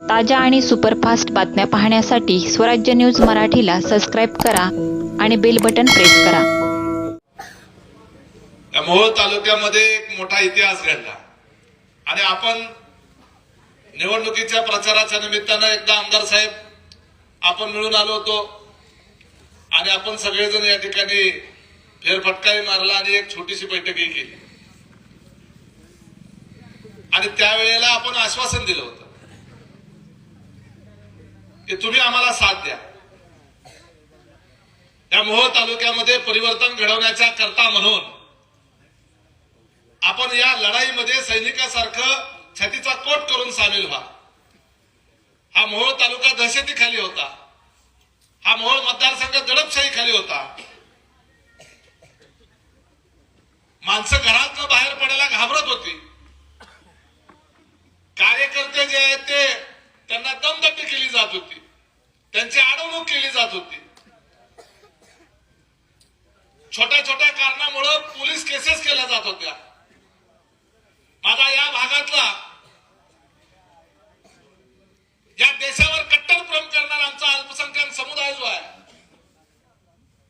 ताज्या आणि सुपरफास्ट बातम्या पाहण्यासाठी स्वराज्य न्यूज मराठीला सबस्क्राईब करा आणि बेल बटन प्रेस करा. त्या मोहोळ तालुक्यामध्ये एक मोठा इतिहास घडला. आणि आपण निवडणुकीच्या प्रचाराच्या निमित्तानं एकदा आमदार साहेब आपण मिळून आलो होतो. आणि आपण सगळेजण या ठिकाणी फेरफटकाही मारला आणि एक छोटीशी बैठकही केली. आणि त्यावेळेला आपण आश्वासन दिलं होतं. की तुम्ही आम्हाला साथ द्या. या मोहोळ तालुक्यामध्ये परिवर्तन घडवण्याच्या करता म्हणून आपण या लढाईमध्ये सैनिकासारखं छातीचा कोट करून सामील व्हा. हा मोहोळ तालुका दहशतीखाली होता. हा मोहोळ मतदारसंघ दडपशाही खाली होता. माणसं घरातनं बाहेर पडायला घाबरत होती. कार्यकर्ते जे आहेत ते त्यांना दमदट्टी केली जात होती. त्यांची अडवणूक केली जात होती. छोट्या छोट्या कारणामुळं पोलीस केसेस केल्या जात होत्या. माझा या भागातला या देशावर कट्टर प्रेम करणारा आमचा अल्पसंख्याक समुदाय जो आहे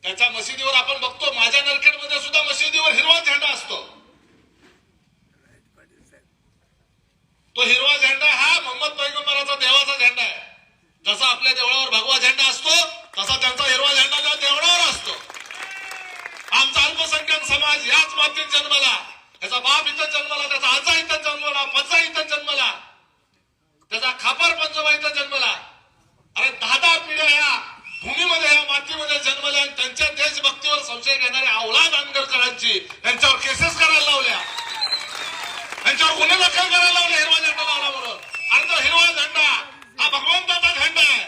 त्याच्या मशिदीवर आपण बघतो माझ्या नरखेडमध्ये सुद्धा मशिदीवर हिरवा झेंडा असतो. तो हिरवा झेंडा जन्मला. त्याचा बाप इथं जन्मला त्याचा आजा इथं जन्मला पचा इथं जन्मला. त्याचा खापर पंजोबा इथं जन्मला. अरे दहा दहा पिढ्या ह्या भूमीमध्ये ह्या मातीमध्ये जन्मल्या आणि त्यांच्या देशभक्तीवर संशय घेणाऱ्या औलाद आंबेडकरांची त्यांच्यावर केसेस करायला लावल्या. त्यांच्यावर गुन्हे दाखल करायला लावले हिरवा झेंडा लावला म्हणून अरे तो हिरवा झेंडा हा भगवंताचा झेंडा आहे.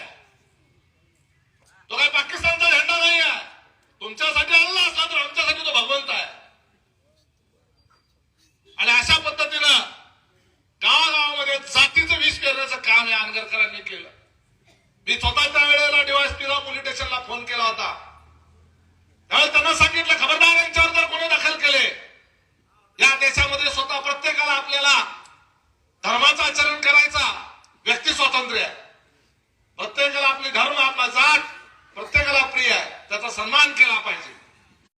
तो काय पाकिस्तानचा झेंडा नाही आहे तुमच्यासाठी अल्ला असला तर आमच्यासाठी तो भगवंत आहे. आणि अशा पद्धतीनं गावागावामध्ये जातीचं विष पेरण्याचं काम या आंगरकरांनी केलं. मी स्वतः त्या वेळेला डीवायसपीला पोलीस स्टेशनला फोन केला होता त्यावेळेस त्यांना सांगितलं खबरदार यांच्यावर जर गुन्हे दाखल केले या देशामध्ये स्वतः प्रत्येकाला आपल्याला धर्माचं आचरण करायचा व्यक्ती स्वातंत्र्य आहे प्रत्येकाला आपली धर्म आपला जात प्रत्येकाला प्रिय आहे त्याचा सन्मान केला पाहिजे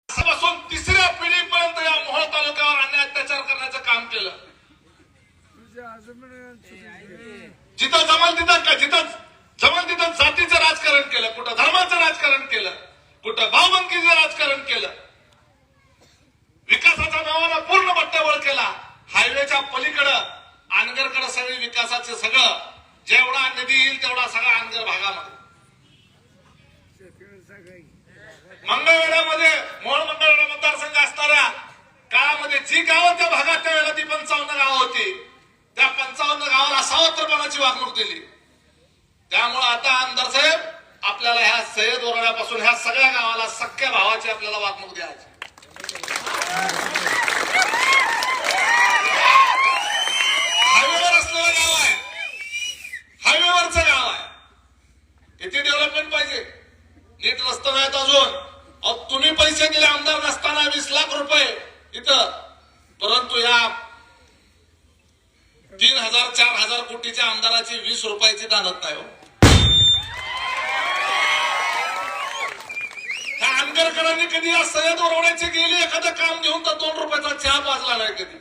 पासून तिसऱ्या पिढीपर्यंत या मोहोळ तालुक्यावर अन्याय अत्याचार करण्याचं काम केलं जिथं जमल तिथं का जिथं जमल तिथं जातीचं राजकारण केलं कुठं धर्माचं राजकारण केलं कुठं भावबंदकीचं राजकारण केलं विकासाचा नावाला पूर्ण बट्ट्यावर केला हायवेच्या पलीकडं अनगरकडं सगळे विकासाचे सगळं जेवढा निधी येईल तेवढा सगळा आनगर भागामध्ये. मंगळवेढ्यामध्ये मोळ मंगळवेढा मतदारसंघ असणाऱ्या काळामध्ये जी गावं त्या भागात त्यावेळेला ती पंचावन्न गावं होती त्या पंचावन्न गावाला सावत्रपणाची वागणूक दिली. त्यामुळे आता आमदार साहेब आपल्याला ह्या सय्यद वरण्यापासून ह्या सगळ्या गावाला सख्या भावाची आपल्याला वागणूक द्यायची. हायवेवर असलेलं गाव आहे. हायवेवरचं गाव आहे. किती डेव्हलपमेंट पाहिजे. नीट रस्ता नाहीत अजून. तुम्ही पैसे दिले आमदार नसताना वीस लाख रुपये इथं. परंतु या तीन हजार चार हजार कोटीच्या आमदाराची वीस रुपयाची दानत नाही हो. त्या कधी या सय्यद ओरवण्याचे गेले एखादं काम घेऊन तर दोन रुपयाचा चहा पाजला नाही कधी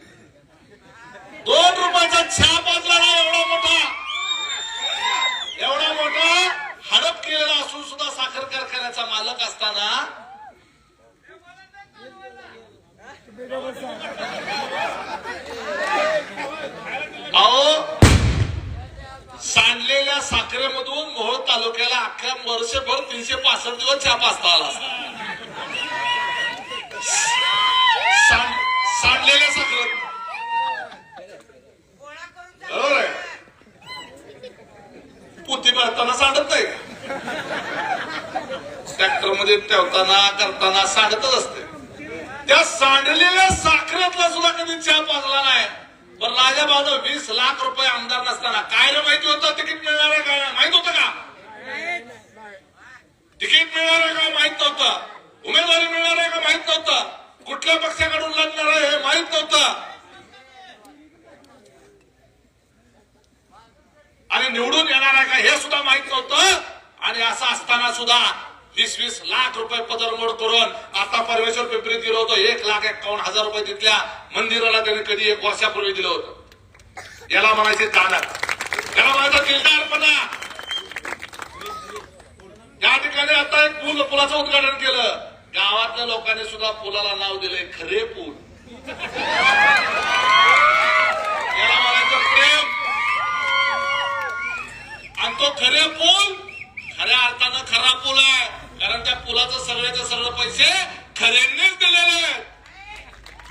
दोन रुपयाचा चहा पाजला नाही एवढा मोठा एवढा मोठा हडप केलेला असून सुद्धा साखर कारखान्याचा मालक असताना अहो सांडलेल्या साखरेमधून मोहोळ तालुक्याला अख्ख्या वर्षभर तीनशे पासष्ट दिवस चहा असता आला असता. सांड- सांडलेल्या साखरेत बरोबर आहे? पोती भरताना सांडत नाही ट्रॅक्टरमध्ये ठेवताना करताना सांडतच असते. त्या सांडलेल्या साखरेतला सुद्धा कधी चहा पाजला नाही. पण राजा बाजू वीस लाख रुपये आमदार नसताना काय रे माहिती होतं? तिकीट मिळणार आहे काय माहीत होतं का? तिकीट मिळणार आहे का? माहीत नव्हतं. उमेदवारी मिळणार आहे का? माहीत नव्हतं. कुठल्या पक्षाकडून लढणार आहे हे माहीत नव्हतं. आणि निवडून येणार आहे का हे सुद्धा माहीत नव्हतं. आणि असं असताना सुद्धा वीस वीस लाख रुपये पदरमोड करून आता परमेश्वर पिंपरीत दिलं होतं. एक लाख एक्कावन्न हजार रुपये तिथल्या मंदिराला त्याने कधी एक वर्षापूर्वी दिलं होतं. याला म्हणायचे दानक याला म्हणायचं दिलदारपणा. या ठिकाणी आता एक पूल पुलाचं उद्घाटन केलं. गावातल्या लोकांनी सुद्धा पुलाला नाव दिलंय खरे पूल. याला म्हणायचं प्रेम. आणि तो खरे पूल खऱ्या अर्थानं खरा पूल आहे. कारण त्या पुलाचं सगळ्याचे सगळे पैसे खऱ्यांनीच दिलेले आहेत.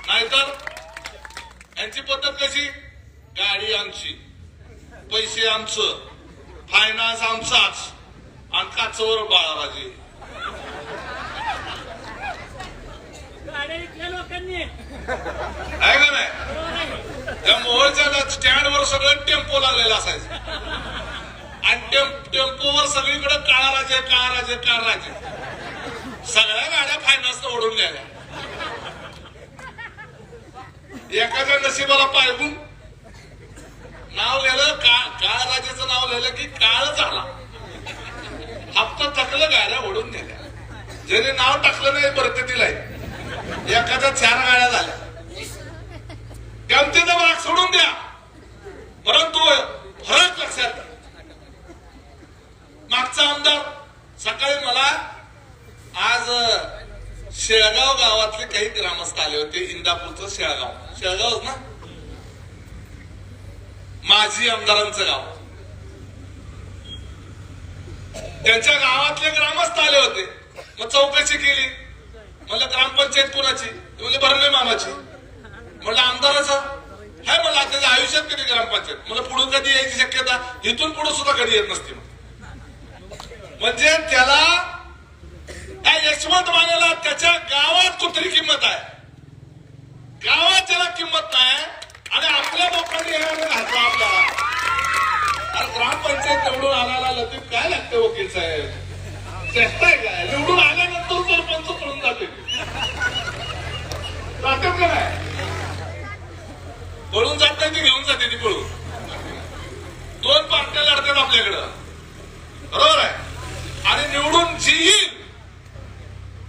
नाहीतर यांची पद्धत कशी? गाडी आमची पैसे आमचं फायनान्स आमचाच आणि काचवर बाळाबाजी गाड्या इथल्या लोकांनी आहे का नाही त्या मोहनच्या स्टँडवर सगळं टेम्पो लागलेला असायचं. आणि टेम्पोवर सगळीकडे काळा राजे काळा राजे काळा राजे सगळ्या गाड्या फायनान्स ओढून गेल्या. एखाद्या नशिबाला पायगून नाव लिहिलं का काळ राजेचं नाव लिहिलं की काळ झाला. हप्ता थकलं गाड्या ओढून गेल्या ज्याने नाव टाकलं नाही बरकतीला एखाद्या चार गाड्या झाल्या. गमतीचा भाग सोडून द्या. परंतु फरक लक्षात मागचा आमदार सकाळी मला आज शेळगाव गावातले काही ग्रामस्थ आले होते इंदापूरचं शेळगाव. शेळगावच ना? माजी आमदारांचं गाव. त्यांच्या गावातले ग्रामस्थ आले होते. मग चौकशी केली. म्हणलं ग्रामपंचायत कोणाची? ते म्हणले भरणे मामाची. म्हणलं आमदाराचा? हाय म्हणलं त्याच्या आयुष्यात कधी ग्रामपंचायत? म्हणलं पुढून कधी यायची शक्यता? इथून पुढे सुद्धा कधी येत नसते म्हणजे त्याला त्या यशवंत मानेला त्याच्या गावात कुत्री किंमत आहे. गावात त्याला किंमत नाही. आणि आपल्या लोकांनी हे घातला आपला अरे ग्रामपंचायत निवडून आणायला लतीफ काय लागते वकील साहेब? चेष्टा आहे काय? निवडून आल्यानंतर सरपंच पळून जाते. जातात का नाही? पळून जात नाही ती घेऊन जाते ती पळून. दोन पार्ट्या लढतात आपल्याकडं. बरोबर आहे? आणि निवडून जी येईल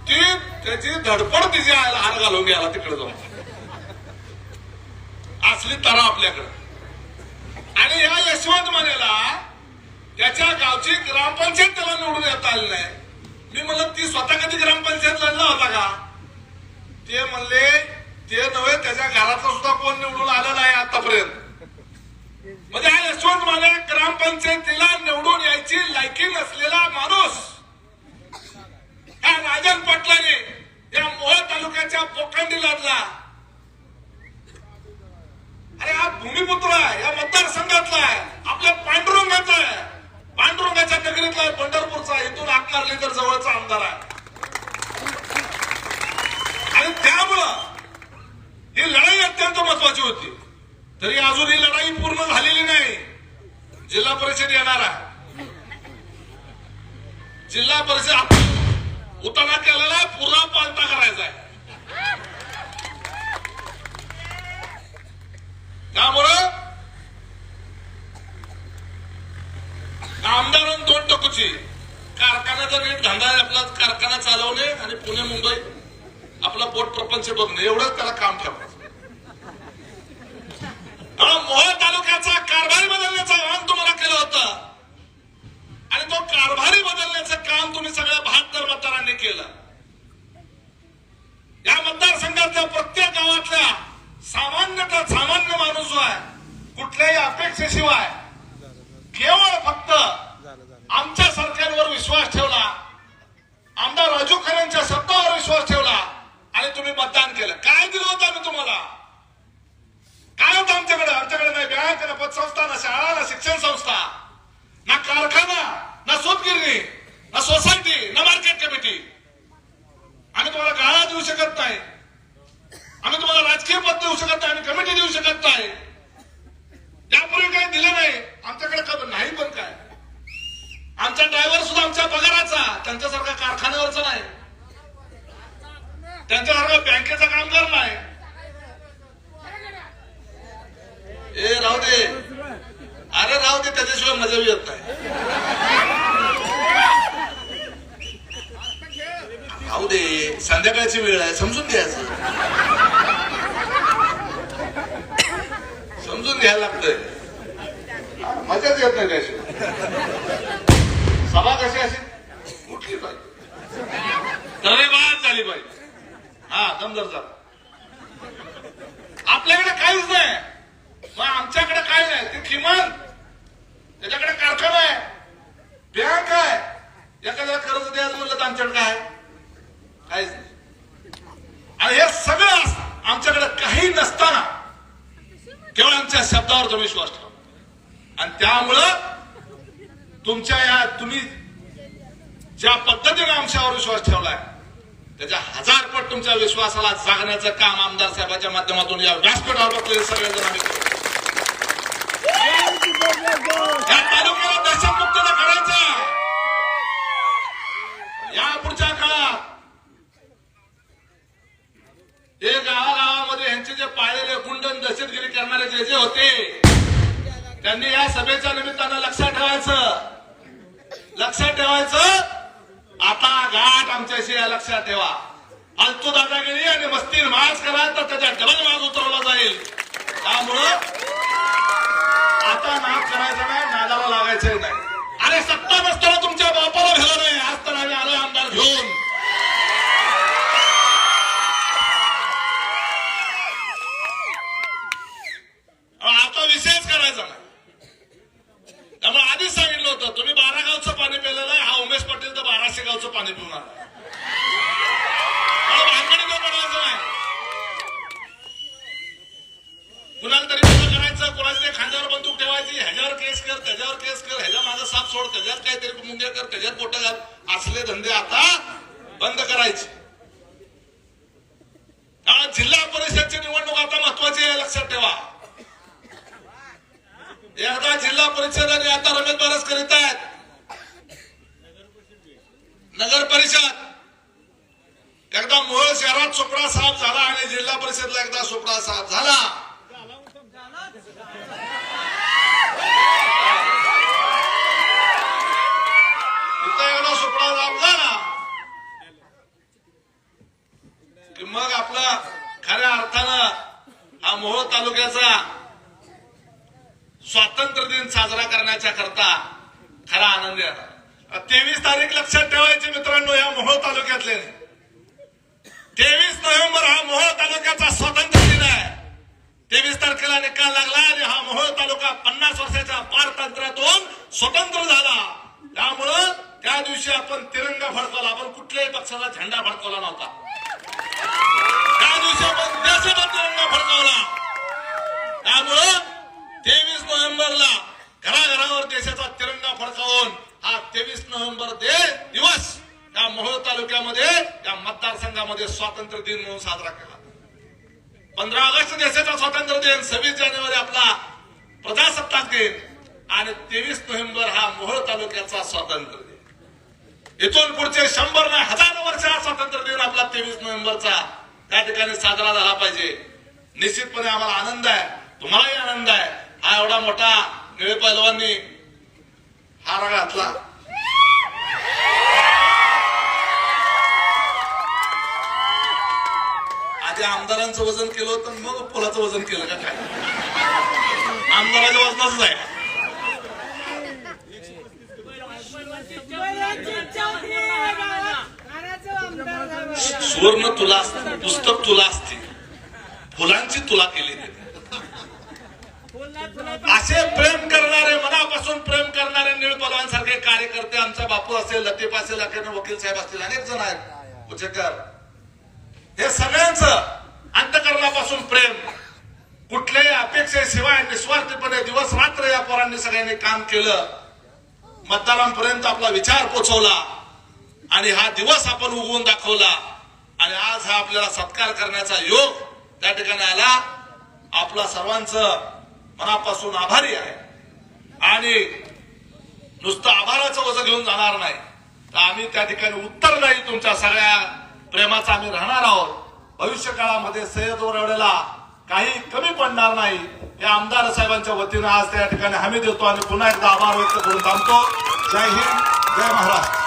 ती त्याची धडपड तिची आयला हार घालून घ्यायला तिकडे जाऊन. असली तरा आपल्याकडं. आणि या यशवंत मानेला त्याच्या गावची ग्रामपंचायत त्याला निवडून येता आली नाही. मी म्हणलं ती स्वतः कधी ग्रामपंचायत लढला होता का? ते म्हणले ते नव्हे त्याच्या घरातलं सुद्धा कोण निवडून आलं नाही आतापर्यंत. म्हणजे हा यशवंत माने ग्रामपंचायतीला निवडून यायची लायकी नसलेला माणूस ह्या राजन पाटलाने या मोहोळ तालुक्याच्या पोखंडीलातला अरे हा भूमिपुत्र आहे या मतदारसंघातला आहे आपल्या पांडुरंगाचा आहे पांडुरंगाच्या नगरीतला आहे पंढरपूरचा आहे. इथून हाक मारली तर जवळचा आमदार आहे आणि त्यामुळं ही लढाई अत्यंत महत्वाची होती तरी अजून ही लढाई पूर्ण झालेली नाही जिल्हा परिषद येणार आहे. जिल्हा परिषद उतारा केलेला आहे पुरा पालता करायचा आहे. त्यामुळं आमदारांना दोन टोकूची. कारखान्याचा नीट धंदा आहे आपला कारखाना चालवणे आणि पुणे मुंबई आपला पोट प्रपंच बघणे एवढंच त्याला काम ठेवणे पत ना ना शाळा ना शिक्षण संस्था ना कारखाना ना सोपगिरणी ना सोसायटी ना मार्केट कमिटी आम्ही तुम्हाला गाळा देऊ शकत नाही. आम्ही तुम्हाला राजकीय पद देऊ शकत नाही आम्ही कमिटी देऊ शकत नाही. यापूर्वी काही दिलं नाही. आमच्याकडे नाही पण काय. आमचा ड्रायव्हर सुद्धा आमच्या पगाराचा त्यांच्यासारखा कारखान्यावरचा नाही. त्यांच्यासारखा बँकेचा कामगार नाही. ए राहू दे अरे राहू दे त्याच्याशिवाय मजा बी येत नाही. राहू दे संध्याकाळची वेळ आहे समजून घ्यायचं. समजून घ्यायला लागतंय. मजाच येत नाही त्याशिवाय सभा कशी असेल कुठली पाहिजे तरेबाज झाली पाहिजे हा दमदर झाला. आपल्याकडे काहीच नाही. मग आमच्याकडे काय नाही? ते किमान त्याच्याकडे कारखाना आहे. बँक आहे. एखाद्याला कर्ज द्यायचं म्हणलं तर आमच्याकडे काय? काहीच नाही. आणि हे सगळं आमच्याकडे काही नसताना केवळ आमच्या शब्दावर तुम्ही विश्वास ठेवा. आणि त्यामुळं तुमच्या या तुम्ही ज्या पद्धतीने आमच्यावर विश्वास ठेवलाय त्याच्या हजार पट तुमच्या विश्वासाला जागण्याचं काम आमदार साहेबाच्या माध्यमातून या व्यासपीठावर बसलेले सगळेजण आम्ही करू. या तालुक्याला दहशतमुक्तता करायचं या पुढच्या काळात हे गावागावामध्ये यांचे जे पाळलेले गुंड आणि दहशतगिरी जे जे होते त्यांनी या सभेच्या निमित्तानं लक्षात ठेवायचं. लक्षात ठेवायचं आता गाठ आमच्याशी या लक्षात ठेवा. फालतू दादागिरी आणि मस्तीर मास करा तर त्याच्या डबल माग उतरवला जाईल. त्यामुळं आता नाद करायचं नाही नादाला लागायचंही नाही. अरे सत्ता नसताना तुमच्या बापाला घेऊ नाही. आज तर आम्ही आलोय आमदार घेऊन. बाराशे गावचं पाणी पिऊन आला पडायचं नाही? कुणाला तरी करायचं कोणाच्या तरी खांद्यावर बंदूक ठेवायची ह्याच्यावर केस कर त्याच्यावर केस कर ह्याच्या माझा साप सोड त्याच्यात काहीतरी मुंग्या कर त्याच्यात पोट घाल. असले धंदे आता बंद करायचे. कारण जिल्हा परिषदची निवडणूक आता महत्वाची आहे लक्षात ठेवा. एकदा जिल्हा परिषद आणि आता रमेश बारस करीत आहेत. नगर परिषद. एकदा मोहोळ शहरात सुपडा साफ झाला आणि जिल्हा परिषदला एकदा सुपडा साफ झाला. इथं एकदा सुपडा साफ झाला. की मग आपला खऱ्या अर्थानं हा मोहोळ तालुक्याचा स्वातंत्र्य दिन साजरा करण्याच्या करता खरा आनंद येणार तेवीस तारीख लक्षात ठेवायची मित्रांनो या मोहोळ तालुक्यातले. तेवीस नोव्हेंबर हा मोहोळ तालुक्याचा स्वातंत्र्य दिन आहे. तेवीस तारखेला निकाल लागला आणि हा मोहोळ तालुका पन्नास वर्षाच्या पारतंत्र्यातून स्वतंत्र झाला. त्यामुळं त्या दिवशी आपण तिरंगा फडकवला. आपण कुठल्याही पक्षाचा झेंडा फडकवला नव्हता. त्या दिवशी आपण देशाचा तिरंगा फडकवला त्यामुळं तेवीस नोव्हेंबरला घराघरावर देशाचा तिरंगा फडकावून हा तेवीस नोव्हेंबर दे दिवस या मोहोळ तालुक्यामध्ये या मतदारसंघामध्ये स्वातंत्र्य दिन म्हणून साजरा केला. पंधरा ऑगस्ट देशाचा स्वातंत्र्य दिन सव्वीस जानेवारी आपला प्रजासत्ताक दिन आणि तेवीस नोव्हेंबर हा मोहोळ तालुक्याचा स्वातंत्र्य दिन. इथून पुढचे शंभर ना हजारो वर्ष हा स्वातंत्र्य दिन आपला तेवीस नोव्हेंबरचा त्या ठिकाणी साजरा झाला पाहिजे. निश्चितपणे आम्हाला आनंद आहे तुम्हालाही आनंद आहे. हा एवढा मोठा निळे पैलवांनी हारा घातला. त्या आमदारांचं वजन केलं होतं मग फुलाचं वजन केलं का काय? आमदाराच्या वजनाच आहे. सुवर्ण तुला असते पुस्तक तुला असते. फुलांची तुला केली असे प्रेम करणारे मनापासून प्रेम करणारे निळपलवांसारखे कार्यकर्ते आमचा बापू असेल लतीफ असेल अखेर वकील साहेब असतील अनेक जण आहेत. उचेकर. हे सगळ्यांचं अंतकरणापासून प्रेम. कुठल्याही अपेक्षेशिवाय निस्वार्थीपणे दिवस रात्र या पोरांनी सगळ्यांनी काम केलं. मतदारांपर्यंत आपला विचार पोचवला. आणि हा दिवस आपण उगवून दाखवला. आणि आज हा आपल्याला सत्कार करण्याचा योग त्या ठिकाणी आला. आपला सर्वांचं मनापासून आभारी आहे. आणि नुसतं आभाराचं वजन घेऊन जाणार नाही. तर आम्ही त्या ठिकाणी उत्तर नाही तुमच्या सगळ्या प्रेमाचा आम्ही राहणार आहोत. भविष्य काळामध्ये सह्याद्री काही कमी पडणार नाही. हे आमदार साहेबांच्या वतीनं आज त्या ठिकाणी हमी देतो आणि पुन्हा एकदा आभार व्यक्त करून थांबतो. जय हिंद जय महाराष्ट्र.